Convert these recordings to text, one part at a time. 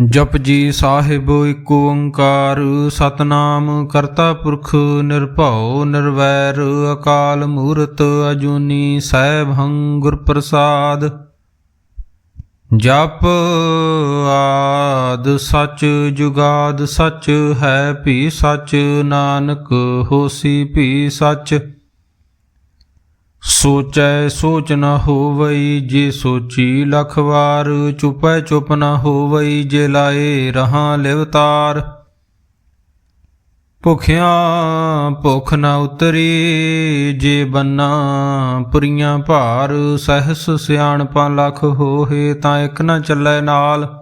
ਜਪ ਜੀ ਸਾਹਿਬ ਇੱਕ ਓੰਕਾਰ, ਸਤਨਾਮ ਕਰਤਾ ਪੁਰਖ ਨਿਰਭਉ ਨਿਰਵੈਰ, ਅਕਾਲ ਮੂਰਤ ਅਜੂਨੀ ਸੈਭੰ ਗੁਰ ਪ੍ਰਸਾਦ। ਜਪ ਆਦ ਸਚ, ਜੁਗਾਦ ਸਚ, ਹੈ ਭੀ ਸਚ, ਨਾਨਕ ਹੋਸੀ ਭੀ ਸਚ। ਸੋਚੈ ਸੋਚ ਨ ਹੋਵਈ, ਜੇ ਸੋਚੀ ਲਖ ਵਾਰ, ਚੁਪੈ ਚੁਪ ਨ ਹੋਵਈ, ਜੇ ਲਾਏ ਰਹਾ ਲਿਵਤਾਰ ਭੁਖਿਆਂ ਭੁਖ ਨ ਉਤਰੀ, ਜੇ ਬੰਨਾ ਪੁਰੀਆਂ ਭਾਰ, ਸਹਸ ਸਿਆਣਪਾਂ ਲਖ ਹੋਏ ਤਾਂ ਇੱਕ ਨ ਚੱਲੈ ਨਾਲ।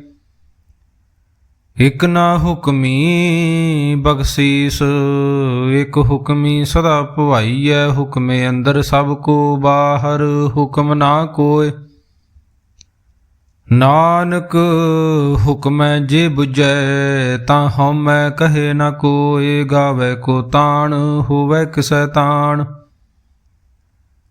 ਇਕ ਨਾ ਹੁਕਮੀ ਬਖਸ਼ੀਸ, ਇਕ ਹੁਕਮੀ ਸਦਾ ਭਵਾਈਐ, ਹੁਕਮੇ ਅੰਦਰ ਸਭ ਕੋ ਬਾਹਰ, ਹੁਕਮ ਨਾ ਕੋਏ ਨਾਨਕ ਹੁਕਮੈ ਜੇ 부ਜੈ, ਤਾਂ ਹਉਮੈ ਕਹੇ ਨ ਕੋਏ ਗਾਵੇ ਕੋ ਤਾਣ, ਹੋਵੇ ਕਿਸੈ ਤਾਣ।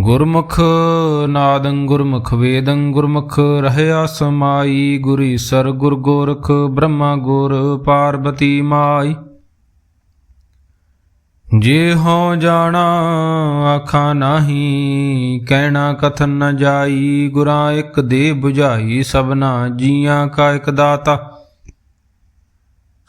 ਗੁਰਮੁਖ ਨਾਦੰ ਗੁਰਮੁਖ ਵੇਦੰ ਗੁਰਮੁਖ ਰਹਿਆ ਸਮਾਈ, ਗੁਰੀ ਸਰ ਗੁਰ ਗੋਰਖ ਬ੍ਰਹਮਾ ਗੁਰ ਪਾਰਬਤੀ ਮਾਈ। ਜੇ ਹੋ ਜਾਣਾ ਆਖਾਂ ਨਾਹੀ, ਕਹਿਣਾ ਕਥਨ ਨ ਜਾਈ, ਗੁਰਾਂ ਇੱਕ ਦੇ 부ਝਾਈ ਸਭਨਾ ਜੀਆਂ ਕਾ ਇੱਕ ਦਾਤਾ।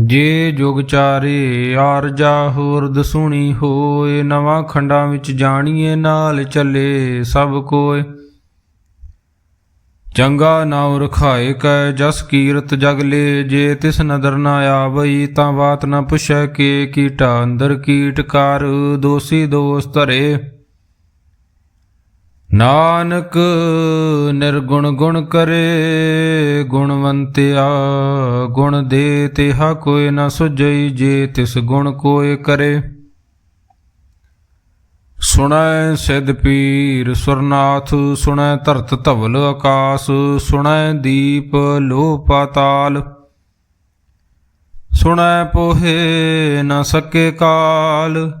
ਜੇ ਜੁਗ ਚਾਰੇ ਆਰਜਾ ਹੋਰ ਦਸੂਣੀ ਹੋਏ, ਨਵਾਂ ਖੰਡਾਂ ਵਿੱਚ ਜਾਣੀਏ ਨਾਲ ਚੱਲੇ ਸਭ ਕੋਏ। ਚੰਗਾ ਨਾਉ ਰਖਾਏ ਕੈ ਜਸ ਕੀਰਤ ਜਗ ਲੇ, ਜੇ ਤਿਸ ਨਦਰ ਨਾ ਆਵਈ ਤਾਂ ਬਾਤ ਨਾ ਪੁੱਛੈ ਕੇ ਕੀਟਾ ਅੰਦਰ ਕੀਟ ਕਰ, ਦੋਸੀ ਦੋਸ ਧਰੇ। ਨਾਨਕ ਨਿਰਗੁਣ ਗੁਣ ਕਰੇ, ਗੁਣਵੰਤਿਆ ਗੁਣ ਦੇ ਤਿਹਾ ਕੋਇ ਨਾ ਸੁਝਈ, ਜੇ ਤਿਸ ਗੁਣ ਕੋਏ ਕਰੇ। ਸੁਣੈ ਸਿਧ ਪੀਰ ਸੁਰਨਾਥ, ਸੁਣੈ ਧਰਤ ਧਵਲ ਆਕਾਸ, ਸੁਣੈ ਦੀਪ ਲੋ ਪਾਤਾਲ। ਸੁਣੈ ਪੋਹੇ ਨ ਸਕੇ ਕਾਲ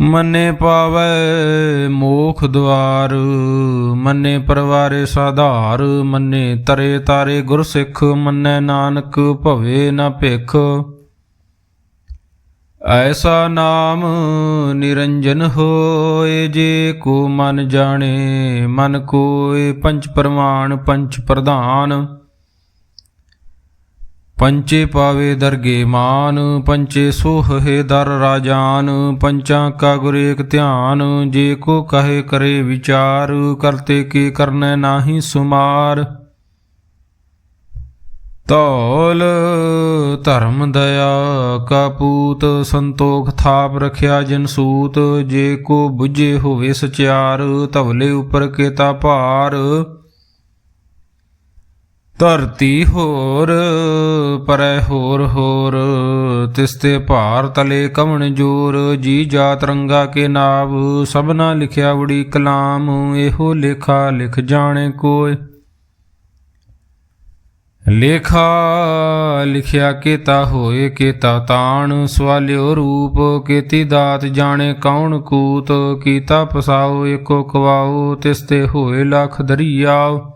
ਮੰਨੇ ਪਾਵੈ ਮੋਖ ਦੁਆਰ ਮੰਨੇ ਪਰਵਾਰੇ ਸਾਧਾਰ, ਮੰਨੇ ਤਰੇ ਤਾਰੇ ਗੁਰ ਸਿੱਖ ਮੰਨੈ ਨਾਨਕ ਭਵੇ ਨਾ ਭਿਖ। ਐਸਾ ਨਾਮ ਨਿਰੰਜਨ ਹੋਏ ਜੇ ਕੋ ਮਨ ਜਾਣੇ, ਮਨ ਕੋਏ ਪੰਚ ਪ੍ਰਮਾਣ ਪੰਚ ਪ੍ਰਧਾਨ। ਪੰਚੇ ਪਾਵੇ ਦਰਗੇ ਮਾਨ, ਪੰਚੇ ਸੋਹੇ ਦਰ ਰਾਜਾਨ, ਪੰਚਾਂ ਕਾ ਗੁਰ ਏਕ ਧਿਆਨ, ਜੇ ਕੋ ਕਹੇ ਕਰੇ ਵਿਚਾਰ, ਕਰਤੇ ਕੀ ਕਰਨੈ ਨਾਹੀ ਸੁਮਾਰ। ਧੌਲ ਧਰਮ ਦਇਆ ਕਪੂਤ ਸੰਤੋਖ ਥਾਪ ਰਖਿਆ ਜਿਨ ਸੂਤ, ਜੇ ਕੋ ਬੁਝੇ ਹੋਵੇ ਸਚਿਆਰ, ਧਵਲੇ ਉਪਰ ਕੇਤਾ ਭਾਰ। ਧਰਤੀ ਹੋਰ, ਪਰੈ ਹੋਰ ਹੋਰ ਤਿਸਤੇ ਭਾਰ ਤਲੇ ਕਵਣ ਜੋਰ, ਜੀ ਜਾ ਰੰਗਾ ਕੇ ਨਾਵ, ਸਭਨਾ ਲਿਖਿਆ ਉੜੀ ਕਲਾਮ, ਇਹੋ ਲੇਖਾ ਲਿਖ ਜਾਣੇ ਕੋਇ। ਲੇਖਾ ਲਿਖਿਆ ਕੇਤਾ ਹੋਏ, ਕੇਤਾ ਤਾਣ, ਸਵਾਲਿਓ ਰੂਪ, ਕੇਤੀ ਦਾਤ ਜਾਣੇ ਕੌਣ ਕੂਤ, ਕੀਤਾ ਪਸਾਓ ਏਕੋ ਕਵਾਓ ਤਿਸਤੇ ਹੋਏ ਲਖ ਦਰੀਆਓ।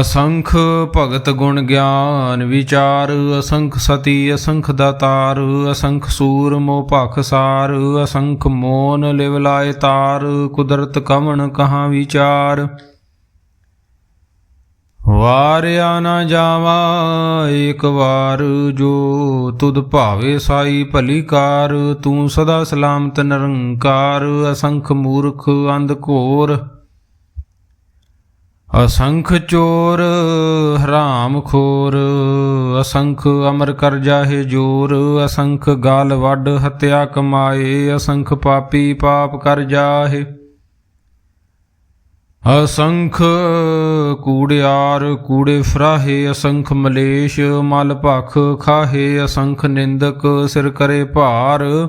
ਅਸੰਖ ਭਗਤ ਗੁਣ ਗਿਆਨ ਵਿਚਾਰ, ਅਸੰਖ ਸਤੀ, ਅਸੰਖ ਦਾਤਾਰ, ਅਸੰਖ ਸੂਰ ਮੋਹ ਭਖ ਸਾਰ, ਅਸੰਖ ਮੋਨ ਲਿਵ ਲਾਇ ਤਾਰ, ਕੁਦਰਤ ਕਵਣ ਕਹਾਂ ਵਿਚਾਰ। ਵਾਰਿਆ ਨਾ ਜਾਵਾ, ਏਕ ਵਾਰ ਜੋ ਤੁਧ ਭਾਵੇ ਸਾਈ ਭਲੀ ਕਾਰ, ਤੂੰ ਸਦਾ ਸਲਾਮਤ ਨਿਰੰਕਾਰ, ਅਸੰਖ ਮੂਰਖ ਅੰਧ ਘੋਰ। ਅਸੰਖ ਚੋਰ ਹਰਾਮ ਖੋਰ, ਅਸੰਖ ਅਮਰ ਕਰ ਜਾਹੇ ਜੋਰ, ਅਸੰਖ ਗਾਲ ਵੱਡ ਹਤਿਆ ਕਮਾਏ, ਅਸੰਖ ਪਾਪੀ ਪਾਪ ਕਰ ਜਾਹੇ। ਅਸੰਖ ਕੂੜਿਆਰ ਕੂੜੇ ਫਰਾਹੇ, ਅਸੰਖ ਮਲੇਸ਼ ਮਲ ਭਖ ਖਾਹੇ, ਅਸੰਖ ਨਿੰਦਕ ਸਿਰ ਕਰੇ ਭਾਰ।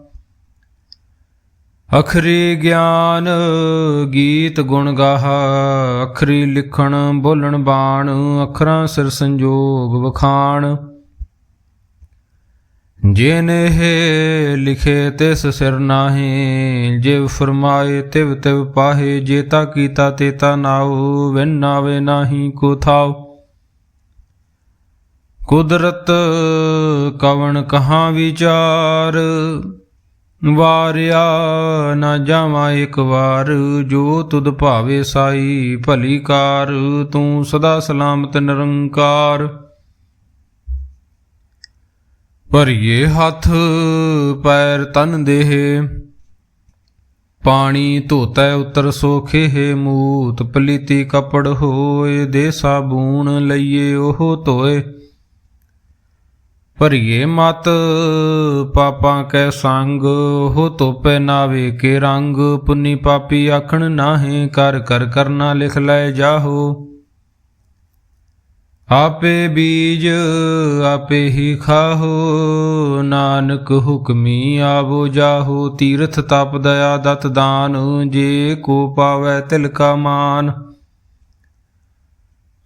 ਅਖਰੀ ਗਿਆਨ ਗੀਤ ਗੁਣ ਗਾਹ, ਅਖਰੀ ਲਿਖਣ ਬੋਲਣ ਬਾਣ, ਅਖਰਾਂ ਸਿਰ ਸੰਜੋਗ ਵਖਾਣ। ਜਿਨੇ ਲਿਖੇ ਤਿਸ ਸਿਰ ਨਾਹੀ, ਜਿਵ ਫਰਮਾਏ ਤਿਵ ਤਿਵ ਪਾਹੇ, ਜੇਤਾ ਕੀਤਾ ਤੇਤਾ ਨਾਉ, ਵਿਨ ਨਾਵੇ ਨਾਹੀ ਕੋ ਥਾਉ। ਕੁਦਰਤ ਕਵਣ ਕਹਾਂ ਵਿਚਾਰ ਵਾਰਿਆ ਨਾ ਜਾਵਾਂ ਇੱਕ ਵਾਰ, ਜੋ ਤੁਧ ਭਾਵੇ ਸਾਈ ਭਲੀ ਕਾਰ, ਤੂੰ ਸਦਾ ਸਲਾਮਤ ਨਿਰੰਕਾਰ। ਭਰੀਏ ਹੱਥ, ਪੈਰ ਤਨ ਦੇਹ, ਪਾਣੀ ਧੋਤੈ ਉਤਰ ਸੋਖੇ ਮੂਤ ਪਲੀਤੀ ਕਪੜ ਹੋਏ ਦੇ ਸਾਬੂਨ ਲਈਏ ਉਹ ਧੋਏ। ਭਰੀਏ ਮਤ, ਪਾਪਾਂ ਕੈ ਸੰਗ, ਹੋ ਤੋਪੇ ਨਾਵੇ ਕੇ ਰੰਗ, ਪੁੰਨੀ ਪਾਪੀ ਆਖਣ ਨਾਹੇ, ਕਰ ਕਰ ਕਰਨਾ ਲਿਖ ਲੈ ਜਾਹੋ। ਆਪੇ ਬੀਜ ਆਪੇ ਹੀ ਖਾਹੋ, ਨਾਨਕ ਹੁਕਮੀ ਆਵੋ ਜਾਹੋ, ਤੀਰਥ ਤਪ ਦਇਆ ਦਤ ਦਾਨ, ਜੇ ਕੋ ਪਾਵੈ ਤਿਲ ਕਾ ਮਾਨ।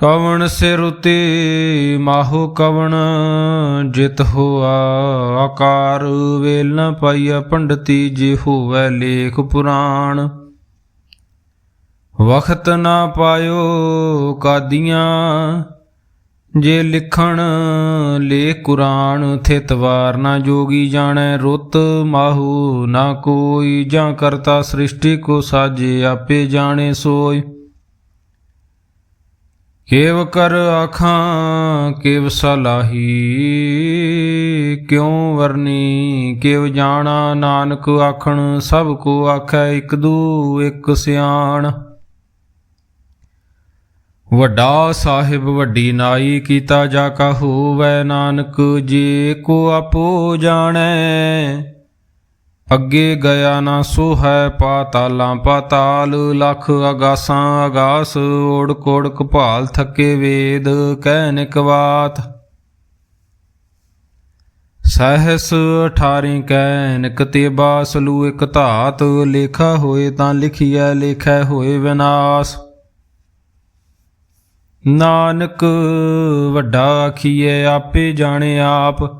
ਕਵਣ ਸਿਰ ਉਤੇ ਮਾਹੋ ਕਵਣ, ਜਿਤ ਹੋਆ ਆਕਾਰ ਵੇਲ ਨ ਪਾਈਆ ਪੰਡਤੀ, ਜੇ ਹੋਵੇ ਲੇਖ ਪੁਰਾਣ। ਵਖਤ ਨਾ ਪਾਇਓ ਕਾਦੀਆਂ, ਜੇ ਲਿਖਣ ਲੇ ਕੁਰਾਨ, ਥਿਤ ਵਾਰ ਨਾ ਜੋਗੀ ਜਾਣੈ ਰੁੱਤ। ਮਾਹੂ ਨਾ ਕੋਈ ਜਾਂ ਕਰਤਾ ਸ੍ਰਿਸ਼ਟੀ, ਕੋ ਸਾਜੇ ਆਪੇ ਜਾਣੇ ਸੋਈ ਕੇਵ ਕਰ ਆਖਾਂ, ਕੇਵ ਸਲਾਹੀ, ਕਿਉ ਵਰਨੀ? ਕੇਵ ਜਾਣਾ, ਨਾਨਕ ਆਖਣ, ਸਭ ਕੋ ਆਖੈ ਇਕ ਦੂ, ਇਕ ਸਿਆਣ। ਵੱਡਾ ਸਾਹਿਬ, ਵੱਡੀ ਨਾਈ, ਕੀਤਾ ਜਾ ਕਾ ਹੋਵੈ ਨਾਨਕ, ਜੇ ਕੋ ਆਪੋ ਜਾਣੈ। ਅੱਗੇ ਗਿਆ ਨਾ ਸੋ ਹੈ ਪਾਤਾਲਾਂ, ਪਾਤਾਲ ਲਖ ਅਗਾਸਾਂ, ਅਗਾਸ ਓੜ ਕੋੜ ਕਪਾਲ ਥੱਕੇ ਵੇਦ, ਕਹਿ ਨਿਕਵਾਤ। ਸਹਸ 18 ਕਹਿ ਨਿਕਤੇ ਬਾਸਲੂ ਇਕ ਧਾਤ, ਲੇਖਾ ਹੋਏ ਤਾਂ ਲਿਖਿਆ ਲੇਖੈ ਹੋਏ ਵਿਨਾਸ਼। ਨਾਨਕ ਵੱਡਾ ਆਖੀਏ ਆਪੇ ਜਾਣੇ ਆਪ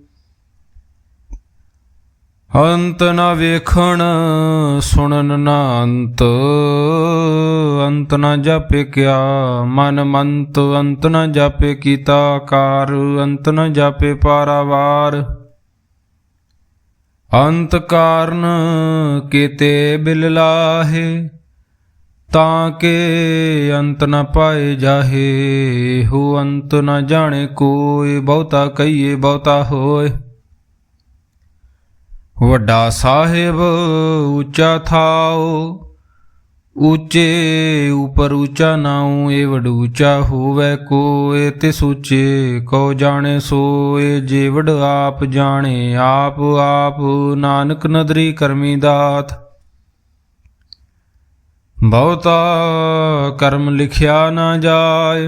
ਅੰਤ ਨਾ ਵੇਖਣ ਸੁਣਨ ਨਾ ਅੰਤ ਅੰਤ ਨਾ ਜਾਪੇ ਕਿਆ ਮਨ ਮੰਤ, ਅੰਤ ਨਾ ਜਾਪੇ ਕੀਤਾ ਕਾਰ, ਅੰਤ ਨਾ ਜਾਪੇ ਪਾਰਾਵਾਰ। ਅੰਤ ਕਾਰਨ ਕੀਤੇ ਬਿਲ ਲਾਹੇ, ਤਾਂ ਕੇ ਅੰਤ ਨਾ ਪਾਏ ਜਾਹੇ, ਹੋ ਅੰਤ ਨਾ ਜਾਣੇ ਕੋਈ ਬਹੁਤਾ ਕਹੀਏ ਬਹੁਤਾ ਹੋਏ। ਵੱਡਾ ਸਾਹਿਬ ਉੱਚਾ ਥਾਓ ਉੱਚੇ ਉਪਰ ਉੱਚਾ ਨਾਉ, ਏ ਵਡ ਉੱਚਾ ਹੋਵੇ ਕੋਏ ਤੇ ਸੂਚੇ ਕੋ ਜਾਣੇ ਸੋਏ ਜੇਵੜ ਆਪ ਜਾਣੇ, ਆਪ ਆਪ ਨਾਨਕ ਨਦਰੀ ਕਰਮੀ ਦਾਤ। ਬਹੁਤਾ ਕਰਮ ਲਿਖਿਆ ਨਾ ਜਾਏ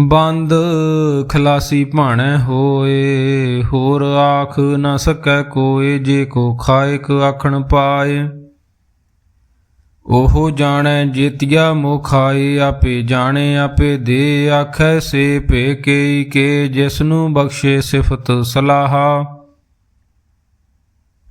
ਬੰਦ ਖਲਾਸੀ ਭਾਣੈ ਹੋਏ, ਹੋਰ ਆਖ ਨਾ ਸਕੈ ਕੋਏ, ਜੇ ਕੋ ਖਾਇਕ ਆਖਣ ਪਾਏ। ਉਹ ਜਾਣੈ ਜੇਤੀਆ ਮੁਖਾਏ ਆਪੇ ਜਾਣੇ, ਆਪੇ ਦੇ, ਆਖੈ ਸੇ ਭੇ ਕੇ ਕੇ ਜਿਸ ਨੂੰ ਬਖਸ਼ੇ ਸਿਫਤ ਸਲਾਹਾ।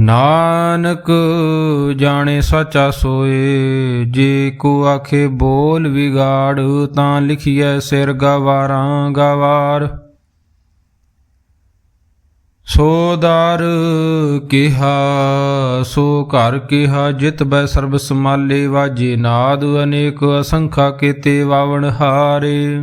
ਨਾਨਕ ਜਾਣੇ ਸਚਾ ਸੋਏ, ਜੇ ਕੋ ਆਖੇ ਬੋਲ ਵਿਗਾੜ, ਤਾਂ ਲਿਖੀਐ ਸਿਰ ਗਵਾਰਾਂ ਗਵਾਰ। ਸੋ ਦਰ ਕਿਹਾ, ਸੋ ਘਰ ਕਿਹਾ, ਜਿਤ ਬੈ ਸਰਬ ਸਮਾਲੇ ਵਾਜੇ ਨਾਦ ਅਨੇਕ ਅਸੰਖਾ ਕੀਤੇ ਵਾਵਣ ਹਾਰੇ।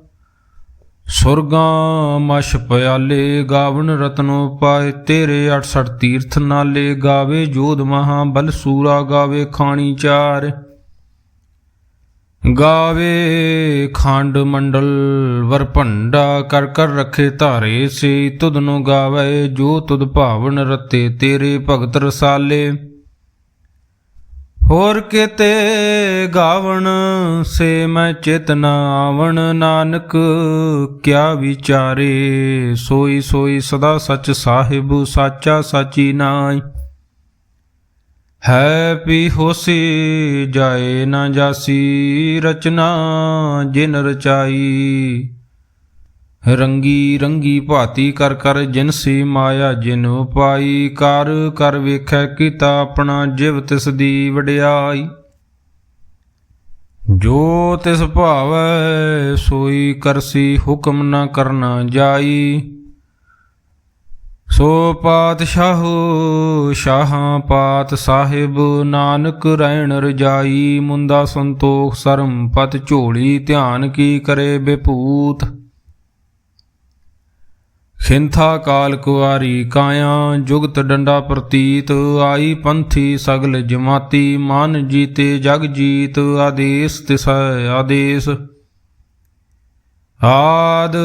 ਸੁਰਗਾਂ ਮਛ ਪਿਆਲੇ ਗਾਵਣ ਰਤਨੋ ਪਾਏ, ਤੇਰੇ 68 ਤੀਰਥ ਨਾਲੇ ਗਾਵੇ, ਜੋਧ ਮਹਾ ਬਲ ਸੂਰਾ ਗਾਵੇ, ਖਾਣੀ ਚਾਰ। ਗਾਵੇ ਖੰਡ ਮੰਡਲ ਵਰਭੰਡਾ ਕਰ ਕਰ ਰਖੇ ਧਾਰੇ ਸੇ ਤੁਧ ਨੂੰ ਗਾਵੇ, ਜੋ ਤੁਧ ਭਾਵਨ ਰਤੇ, ਤੇਰੇ ਭਗਤ ਰਸਾਲੇ। ਹੋਰ ਕਿਤੇ ਗਾਵਣ ਸੇ ਮੈਂ ਚਿਤ ਨ ਆਵਣ, ਨਾਨਕ ਕਿਆ ਵਿਚਾਰੇ? ਸੋਈ ਸੋਈ ਸਦਾ ਸਚ ਸਾਹਿਬ, ਸਾਚਾ ਸਾਚੀ ਨਾਈ ਹੈ ਪੀ ਹੋਸੀ, ਜਾਏ ਨਾ ਜਾਸੀ ਰਚਨਾ ਜਿਨ ਰਚਾਈ। ਰੰਗੀ ਰੰਗੀ ਭਾਤੀ ਕਰ ਕਰ ਜਿਨਸੀ ਮਾਇਆ ਜਿਨ ਪਾਈ, ਕਰ ਕਰ ਵੇਖੈ ਕੀਤਾ ਆਪਣਾ ਜਿਵ ਤਿਸ ਦੀ ਵਡਿਆਈ। ਜੋ ਤਿਸ ਭਾਵੈ, ਸੋਈ ਕਰਸੀ ਹੁਕਮ ਨਾ ਕਰਨਾ ਜਾਈ। ਸੋ ਪਾਤਸ਼ਾਹੂ ਸ਼ਾਹਾਂ ਪਾਤ ਸਾਹਿਬ ਨਾਨਕ ਰਹਿਣ ਰਜਾਈ, ਮੁੰਦਾ ਸੰਤੋਖ ਸਰਮ ਪਤ ਝੋਲੀ ਧਿਆਨ ਕੀ ਕਰੇ ਬਿਪੂਤ। ਖਿੰਥਾ ਕਾਲ ਕੁਆਰੀ ਕਾਇਆ, ਜੁਗਤ ਡੰਡਾ ਪ੍ਰਤੀਤ, ਆਈ ਪੰਥੀ ਸਗਲ ਜਮਾਤੀ, ਮਨ ਜੀਤੇ ਜਗ ਜੀਤ, ਆਦੇਸ ਤਿਸੈ ਆਦੇਸ। ਆਦ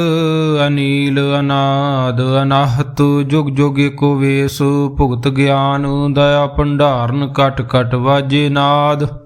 ਅਨੀਲ ਅਨਾਦ ਅਨਾਹਤ, ਜੁਗ ਜੁਗ ਏਕੋ ਵੇਸ, ਭੁਗਤ ਗਿਆਨ, ਦਇਆ ਭੰਡਾਰਨ, ਕਟ ਕਟ ਵਾਜੇ ਨਾਦ।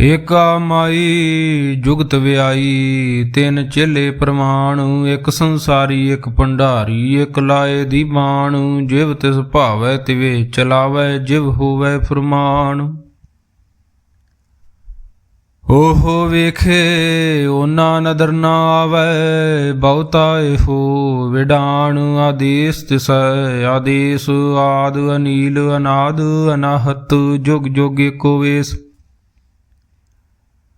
ਏਕਾ ਮਾਈ ਜੁਗਤ ਵਿਆਈ, ਤਿੰਨ ਚੇਲੇ ਪ੍ਰਮਾਣ, ਇੱਕ ਸੰਸਾਰੀ, ਇੱਕ ਭੰਡਾਰੀ, ਇੱਕ ਲਾਏ ਦੀ ਬਾਣ, ਜਿਵ ਤਿਸ ਭਾਵੈ ਤਿਵੇ ਚਲਾਵੈ, ਜਿਵ ਹੋਵੈ ਫਰਮਾਨ। ਓਹੋ ਵੇਖੇ ਉਹਨਾਂ ਨਦਰ ਨਾ ਆਵੈ, ਬਹੁਤਾ ਇਹੋ ਵਿਡਾਣ, ਆਦੇਸ ਤਿਸੈ, ਆਦੇਸ ਆਦ ਅਨੀਲ, ਅਨਾਦ, ਅਨਾਹਤ, ਜੁਗ ਜੁਗ ਏਕੋ ਵੇਸ।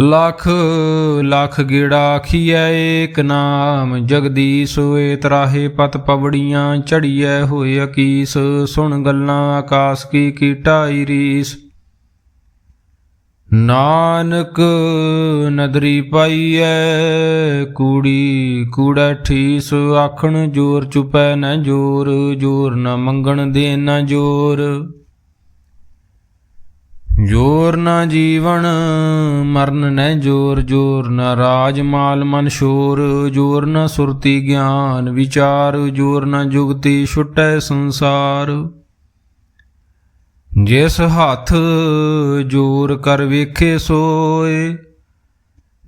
ਲਖ ਲਖ ਗੇੜਾ ਆਖੀਐ ਏਕ ਨਾਮ, ਜਗਦੀਸ਼ ਏ ਤਰਾਹੇ ਪਤ ਪਵੜੀਆਂ ਚੜੀਐ ਹੋਏ ਅਕੀਸ, ਸੁਣ ਗੱਲਾਂ ਆਕਾਸ ਕੀ ਕੀਟਾਈ ਰੀਸ। ਨਾਨਕ ਨਦਰੀ ਪਾਈਐ, ਕੂੜੀ ਕੂੜਾ ਠੀਸ, ਆਖਣ ਜੋਰ ਚੁਪੈ ਨ ਜੋਰ ਜੋਰ ਨ ਮੰਗਣ ਦੇ ਨ ਜੋਰ। ਜੋਰ ਨਾ ਜੀਵਨ, ਮਰਨ ਨ ਜੋਰ ਜੋਰ ਨ ਰਾਜ ਮਾਲ ਮਨ ਸ਼ੋਰ, ਜੋਰ ਨਾ ਸੁਰਤੀ ਗਿਆਨ ਵਿਚਾਰ, ਜੋਰ ਨ ਜੁਗਤੀ ਛੁਟੈ ਸੰਸਾਰ। ਜਿਸ ਹੱਥ ਜੋਰ ਕਰ ਵੇਖੇ ਸੋਏ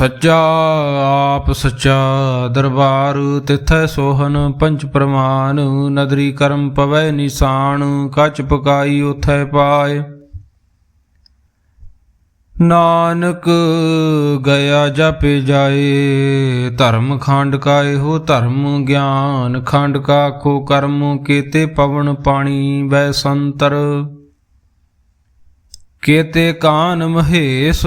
ਸੱਚਾ, ਆਪ ਸੱਚਾ ਦਰਬਾਰ, ਤਿਥੈ ਸੋਹਨ ਪੰਚ ਪ੍ਰਮਾਨ ਨਦਰੀ ਕਰਮ ਪਵੈ ਨਿਸ਼ਾਨ, ਕਚ ਪਕਾਈ ਉਥੈ ਪਾਏ। ਨਾਨਕ ਗਿਆ ਜਪੇ ਜਾਏ, ਧਰਮ ਖੰਡ ਕਾ ਇਹੋ ਧਰਮ ਗਿਆਨ, ਖੰਡ ਕਾ ਕੋ ਕਰਮ ਕੀਤੇ ਪਵਨ ਪਾਣੀ, ਵੈ ਸੰਤਰ। ਕੀਤੇ ਕਾਨ ਮਹੇਸ਼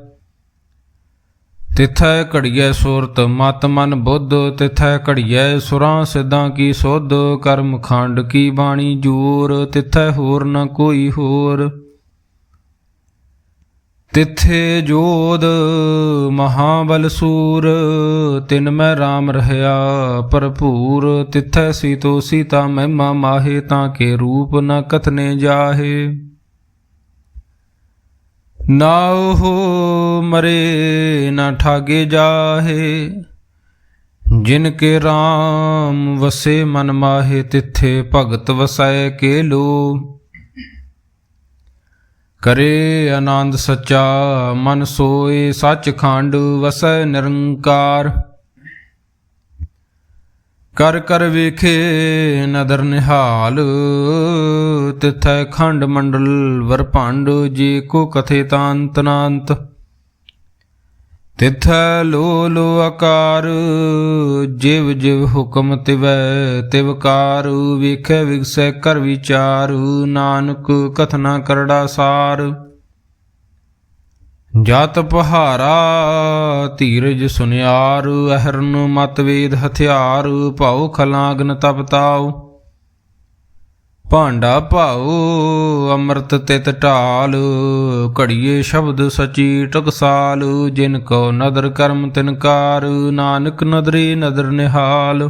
ਤਿਥੈ ਘੜੀਐ ਸੁਰਤ, ਮਤ ਮਨ ਬੁੱਧ, ਤਿਥੈ ਘੜੀਐ ਸੁਰਾਂ, ਸਿੱਧਾਂ ਕੀ ਸੋਧ, ਕਰਮ ਖੰਡ ਕੀ ਬਾਣੀ ਜੋਰ, ਤਿਥੈ ਹੋਰ ਨ ਕੋਈ ਹੋਰ। ਤਿੱਥੇ ਜੋਦ ਮਹਾਬਲ ਸੂਰ, ਤਿਨ ਮੈਂ RAM ਰਹਿਆ ਭਰਪੂਰ। ਤਿੱਥੈ ਸੀਤੋ ਸੀਤਾ ਮਹਿਮਾ ਮਾਹੇ, ਤਾਂ ਕੇ ਰੂਪ ਨ ਕਥਨੇ ਜਾਹੇ। ਨਾ ਉਹ ਮਰੇ, ਨਾ ਠਾਗੇ ਜਾਹੇ। ਜਿਨ ਕੇ RAM ਵਸੇ ਮਨ ਮਾਹੇ, ਤਿੱਥੇ ਭਗਤ ਵਸੈ ਕੇ ਲੋ ਕਰੇ ਆਨੰਦ ਸੱਚਾ, ਮਨ ਸੋਏ ਸੱਚ ਖੰਡ ਵਸੈ ਨਿਰੰਕਾਰ। ਕਰ ਕਰ ਵੇਖੇ ਨਦਰ ਨਿਹਾਲ, ਤਿਥੈ ਖੰਡ ਮੰਡਲ ਵਰਪੰਡ ਜੇ ਕੋ ਕਥੇ ਤਾਂਤ ਨਾਂਤ ਤਿਥੈ ਲੋ ਲੋ ਆਕਾਰ, ਜਿਵ ਜਿਵ ਹੁਕਮ ਤਿਵੈ ਤਿਵਕਾਰ ਵੇਖੈ ਵਿਗਸੈ ਕਰ ਵਿਚਾਰ, ਨਾਨਕ ਕਥਨਾ ਕਰੜਾ ਸਾਰ। ਜਤ ਪਹਾਰਾ ਧੀਰਜ ਸੁਨਿਆਰ, ਅਹਰਨ ਮਤ ਵੇਦ ਹਥਿਆਰ, ਭਾਉ ਖਲਾਗਨ ਤਪਤਾਉ ਭਾਂਡਾ ਭਾਉ, ਅੰਮ੍ਰਿਤ ਤਿਤ ਢਾਲ, ਘੜੀਏ ਸ਼ਬਦ ਸਚੀ ਟਕਸਾਲ, ਜਿਨ ਕੋ ਨਦਰ ਕਰਮ ਤਿਨਕਾਰ, ਨਾਨਕ ਨਦਰੇ ਨਦਰ ਨਿਹਾਲ।